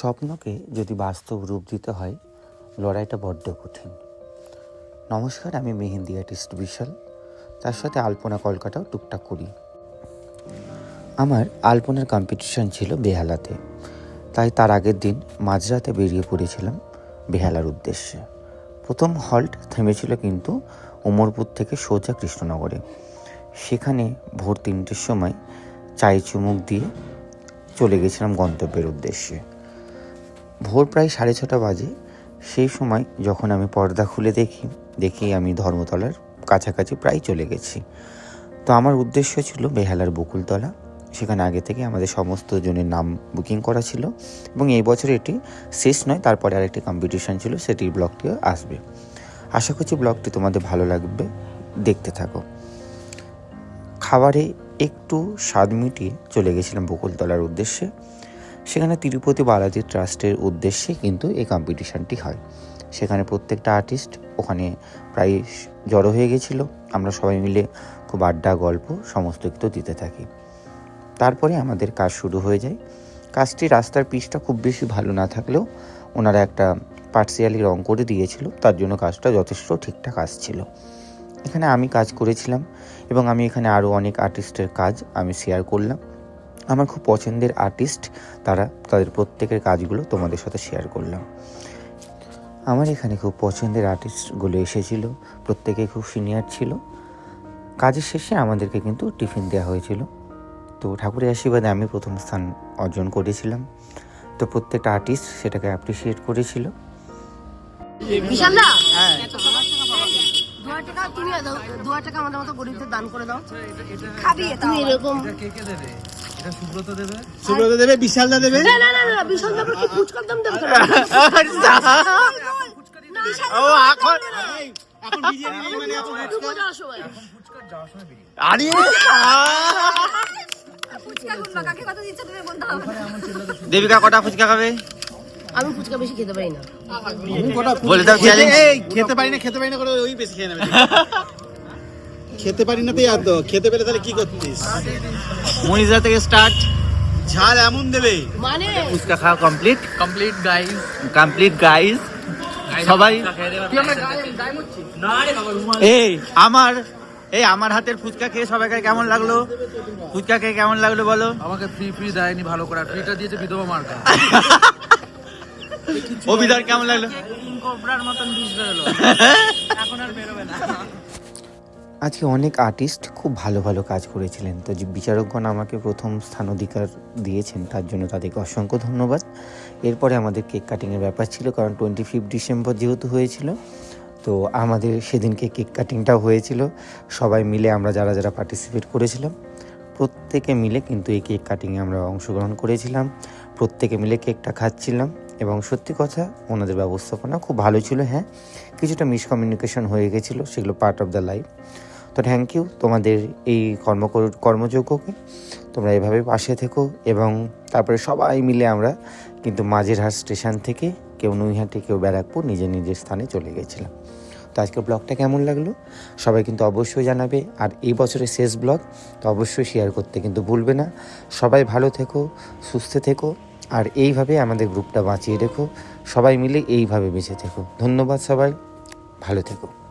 স্বপ্নকে যদি বাস্তব রূপ দিতে হয়, লড়াইটা বড্ড কঠিন। নমস্কার, আমি মেহেন্দি আর্টিস্ট বিশাল। তার সাথে আলপনা কলকাতাও টুকটাক করি। আমার আলপনার কম্পিটিশন ছিল বেহালাতে। তাই তার আগের দিন মাঝরাতে বেরিয়ে পড়েছিলাম বেহালার উদ্দেশ্যে। প্রথম হল্ট থেমেছিল কিন্তু উমরপুর থেকে সোজা কৃষ্ণনগরে। সেখানে ভোর তিনটের সময় চাই চুমুক দিয়ে চলে গেছিলাম গন্তব্যের উদ্দেশ্যে। ভোর প্রায় সাড়ে ছটা বাজে, সেই সময় যখন আমি পর্দা খুলে দেখি দেখি আমি ধর্মতলার কাছাকাছি প্রায় চলে গেছি। তো আমার উদ্দেশ্য ছিল বেহালার বকুলতলা, সেখানে আগে থেকে আমাদের সমস্ত জনের নাম বুকিং করা ছিল এবং এই বছর এটি শেষ নয়, তারপরে আরেকটি কম্পিটিশন ছিল, সেটির ব্লগটিও আসবে। আশা করছি ব্লগটি তোমাদের ভালো লাগবে, দেখতে থাকো। খাবারে একটু স্বাদ মিটিয়ে চলে গেছিলাম বকুলতলার উদ্দেশ্যে। সেখানে তিরুপতি বালাজি ট্রাস্টের উদ্দেশ্যে কিন্তু এই কম্পিটিশনটি হয়। সেখানে প্রত্যেকটা আর্টিস্ট ওখানে প্রায় জড়ো হয়ে গেছিল। আমরা সবাই মিলে খুব আড্ডা, গল্প সমস্ত কিছু দিতে থাকি। তারপরে আমাদের কাজ শুরু হয়ে যায়। কাজটি রাস্তার পিচটা খুব বেশি ভালো না থাকলেও ওনারা একটা পার্সিয়ালি রং করে দিয়েছিল। তার জন্য কাজটা যথেষ্ট ঠিকঠাক আসছিল। এখানে আমি কাজ করেছিলাম এবং আমি এখানে আরও অনেক আর্টিস্টের কাজ আমি শেয়ার করলাম। আমার খুব পছন্দের আর্টিস্ট তারা তাদের প্রত্যেকের কাজগুলো তোমাদের সাথে শেয়ার করলাম। আমার এখানে খুব পছন্দের আর্টিস্টগুলো এসেছিল প্রত্যেকে খুব সিনিয়র ছিল। কাজের শেষে আমাদেরকে কিন্তু টিফিন দেওয়া হয়েছিল। তো ঠাকুরের আশীর্বাদে আমি প্রথম স্থান অর্জন করেছিলাম। তো প্রত্যেকটা আর্টিস্ট সেটাকে অ্যাপ্রিসিয়েট করেছিল। হাজার টাকা তুমি দাও দু হাজার টাকা আমাদের মতো গরিবদের দান করে দাও। খাবি তুমি এরকম কে কে দেবে? এটা সুব্রত দেবে? সুব্রত দেবে বিশালদা দেবে? না না না না বিশাল দাম কি ফুচকার দাম দেবে? ও এখন এখন বিরিয়ানি মানে এখন দুপুর যাওয়ার সময় আরে দেবিকা কটা ফুচকা খাবে? আমি ফুচকা বেশি খেতে পারি না। বলে দাও খেতে খেতে পারি না খেতে পারি না করে ওই বেশি খেয়ে নেবে। খেতে পারি না তো আর তো খেতে পেলে তাহলে কি করতিস? মনিজা থেকে স্টার্ট ঝাল এমন দেবে। মানে? ফুচকা খাওয়া complete complete guys complete guys সবাই তুই আমরা গাই মুচ্ছি এই আমার এই আমার হাতের ফুচকা খেয়ে সবাইকে কেমন লাগল? ফুচকা খেয়ে কেমন লাগল বলো? আমাকে ফ্রি ফ্রি দেয়নি ভালো করে ফ্রিটা দিয়েছে বিধবা মার্কা। অভিধান কেমন লাগল? আজকে অনেক আর্টিস্ট খুব ভালো ভালো কাজ করেছিলেন। তো যে বিচারকগণ আমাকে প্রথম স্থান অধিকার দিয়েছেন, তার জন্য তাদেরকে অসংখ্য ধন্যবাদ। এরপরে আমাদের কেক কাটিংয়ের ব্যাপার ছিল, কারণ টোয়েন্টি ফিফথ ডিসেম্বর যেহেতু হয়েছিল, তো আমাদের সেদিনকে কেক কাটিংটাও হয়েছিল। সবাই মিলে আমরা যারা যারা পার্টিসিপেট করেছিলাম, প্রত্যেকে মিলে কিন্তু এই কেক কাটিংয়ে আমরা অংশগ্রহণ করেছিলাম। প্রত্যেকে মিলে কেকটা খাচ্ছিলাম এবং সত্যি কথা, ওনাদের ব্যবস্থাপনা খুব ভালো ছিল হ্যাঁ। কিছুটা মিসকমিউনিকেশন হয়ে গেছিল, সেগুলো পার্ট অফ দ্য লাইফ তো থ্যাংক ইউ তোমাদের এই কর্ম কর্মযোগ্যকে তোমরা এভাবে পাশে থেকো এবং তারপরে সবাই মিলে আমরা কিন্তু মাঝেরহাট স্টেশন থেকে কেউ নৈহাটি, কেউ ব্যারাকপুর নিজের নিজের স্থানে চলে গেছিলাম। তো আজকের ব্লগটা কেমন লাগল? সবাই কিন্তু অবশ্যই জানাবে। আর এই বছরের শেষ ব্লগ, তো অবশ্যই শেয়ার করতে কিন্তু ভুলবে না। সবাই ভালো থেকো, সুস্থ থেকো, আর এইভাবে আমাদের গ্রুপটা বাঁচিয়ে রেখো। সবাই মিলে এইভাবে বেঁচে থেকো। ধন্যবাদ সবাই। ভালো থেকো।